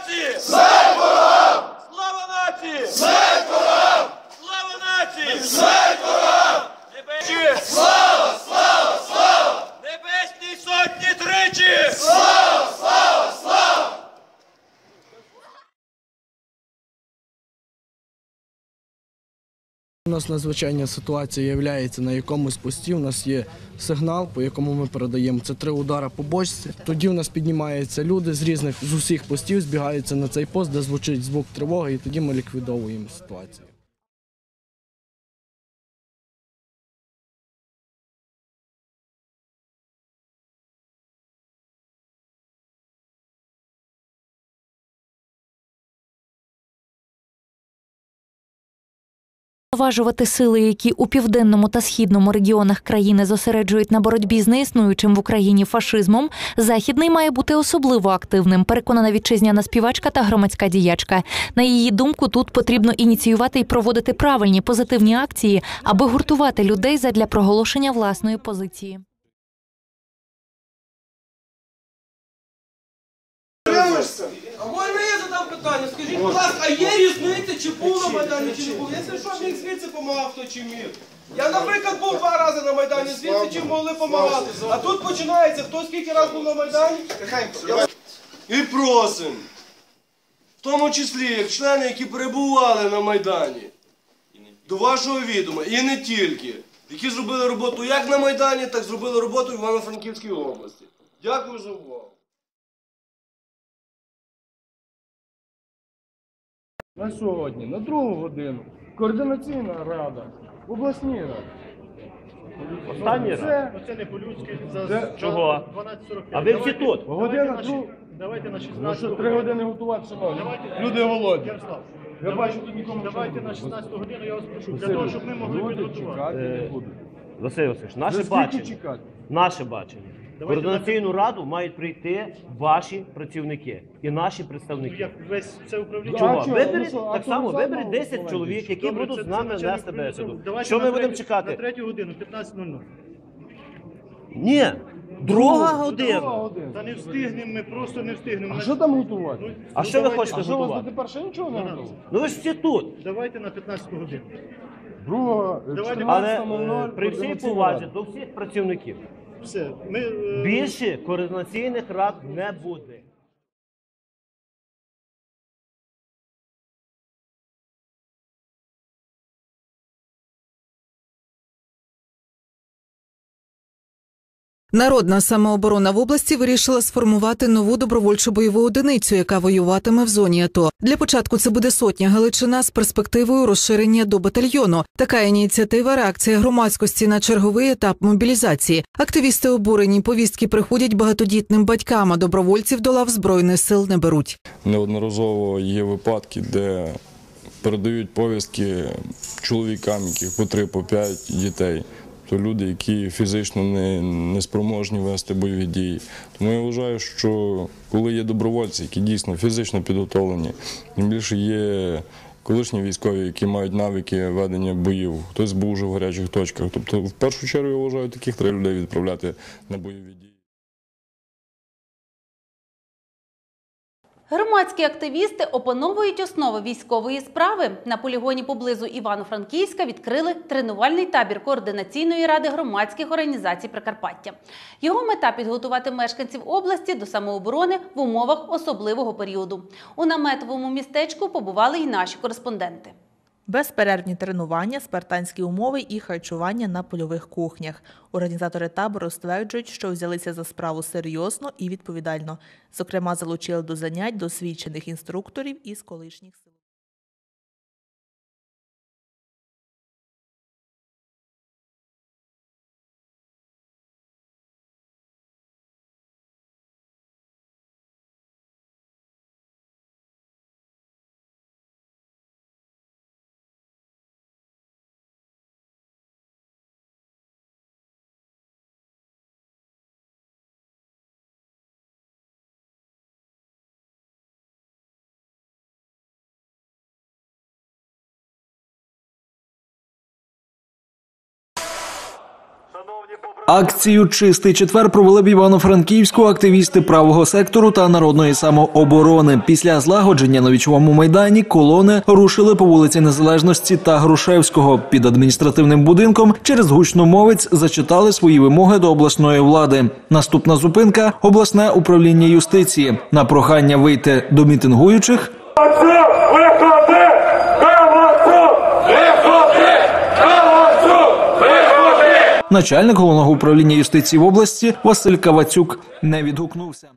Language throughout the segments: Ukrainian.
Нації! Смерть ворогам! Слава нації! Смерть ворогам! Слава нації! Смерть ворогам! Небесні! Слава! Слава! Слава! Небесній сотні тричі! Слава! Слава! У нас надзвичайна ситуація є на якомусь пості. У нас є сигнал, по якому ми передаємо це три удари по бочці. Тоді у нас піднімаються люди з різних з усіх постів, збігаються на цей пост, де звучить звук тривоги, і тоді ми ліквідовуємо ситуацію. Зважувати сили, які у південному та східному регіонах країни зосереджують на боротьбі з неіснуючим в Україні фашизмом, західний має бути особливо активним. Переконана вітчизняна співачка та громадська діячка. На її думку, тут потрібно ініціювати і проводити правильні позитивні акції, аби гуртувати людей задля проголошення власної позиції. А можна я задам питання? Скажіть, будь ласка, а є різниця, чи був на Майдані, чи не був? Якщо що, міг звідси помагав, хто чи міг. Я, наприклад, був два рази на Майдані, звідси чим могли помагати. А тут починається, хто скільки разів був на Майдані? І просим. В тому числі, як члени, які перебували на Майдані, до вашого відома, і не тільки, які зробили роботу як на Майдані, так зробили роботу в Івано-Франківській області. Дякую за увагу. На сьогодні, на другу годину, координаційна рада, обласні ради. Останній раз? Це Це не по-людськи. Це- Чого? 12.45. А ви всі тут? година друг. Давайте на Ну 16 що, три години готувати, шановні. Люди голодні. Ярослав, Я бачу, тут нікому давайте на 16 годину я вас прошу, для того, щоб ми могли Люди підготувати. чекати не Е, будуть. Василь Васильович, наше За бачення. чекати? Наше бачення. Координаційну раду мають прийти ваші працівники і наші представники. Як весь це управління. Чого? А чого? Виберіть Ну що, а так чого само, виберіть 10 чоловік, які Добре, будуть це- з це нами начальник вести управління. бесіду. Давайте Що на ми будемо третю- чекати? На третю годину, 15.00. Ні, друга Друга година. Та не встигнемо, ми просто не встигнемо. А що там готувати? Ну, А ну, що ви давайте- хочете А що у вас готувати? дотепер ще нічого не готово? Ну ви ж всі тут. Давайте на 15 годину. Друга, Давайте- Але 14.00, е, при всій повазі до всіх працівників Все. Ми, е, більше координаційних рад не буде. Народна самооборона в області вирішила сформувати нову добровольчу бойову одиницю, яка воюватиме в зоні АТО. Для початку це буде сотня Галичина з перспективою розширення до батальйону. Така ініціатива реакція громадськості на черговий етап мобілізації. Активісти обурені повістки приходять багатодітним батькам, а добровольців до лав збройних сил не беруть. Неодноразово є випадки, де передають повістки чоловікам, яких по три, по п'ять дітей. То люди, які фізично не, не спроможні вести бойові дії. Тому я вважаю, що коли є добровольці, які дійсно фізично підготовлені, тим більше є колишні військові, які мають навики ведення боїв, хтось був уже в гарячих точках. Тобто, в першу чергу я вважаю, таких треба людей відправляти на бойові дії. Громадські активісти опановують основи військової справи. На полігоні поблизу Івано-Франківська відкрили тренувальний табір координаційної ради громадських організацій Прикарпаття. Його мета підготувати мешканців області до самооборони в умовах особливого періоду. У наметовому містечку побували й наші кореспонденти. Безперервні тренування, спартанські умови і харчування на польових кухнях. Організатори табору стверджують, що взялися за справу серйозно і відповідально. Зокрема, залучили до занять досвідчених інструкторів із колишніх сил. Акцію Чистий четвер провели в Івано-Франківську активісти правого сектору та народної самооборони. Після злагодження на вічовому майдані колони рушили по вулиці Незалежності та Грушевського. Під адміністративним будинком через гучномовець зачитали свої вимоги до обласної влади. Наступна зупинка обласне управління юстиції. На прохання вийти до мітингуючих начальник головного управління юстиції в області Василь Кавацюк не відгукнувся.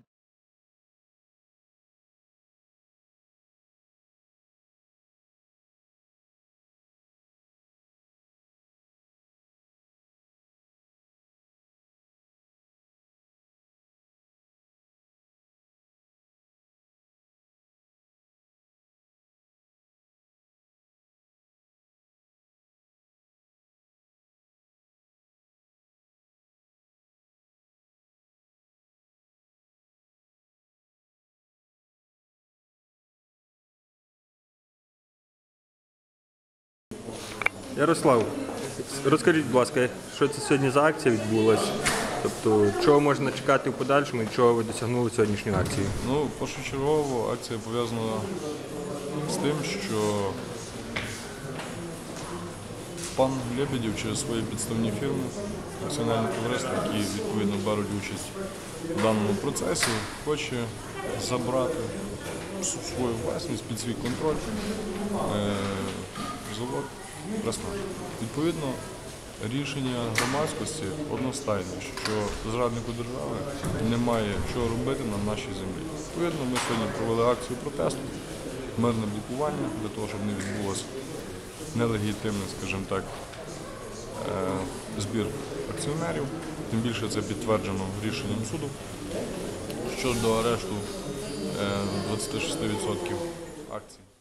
Ярослав, розкажіть, будь ласка, що це сьогодні за акція відбулася? Тобто, чого можна чекати в подальшому і чого ви досягнули сьогоднішньої акції? Ну, першочергово акція пов'язана з тим, що пан Лебедєв через свої підставні фірми, акціонерні товариства, які відповідно беруть участь в даному процесі, хоче забрати свою власність під свій контроль е, завод Красна. Відповідно, рішення громадськості одностайне, що зраднику держави немає чого робити на нашій землі. Відповідно, ми сьогодні провели акцію протесту, мирне блокування для того, щоб не відбулося нелегітимний, скажімо так, е, збір акціонерів. Тим більше це підтверджено рішенням суду щодо арешту е, 26% акцій.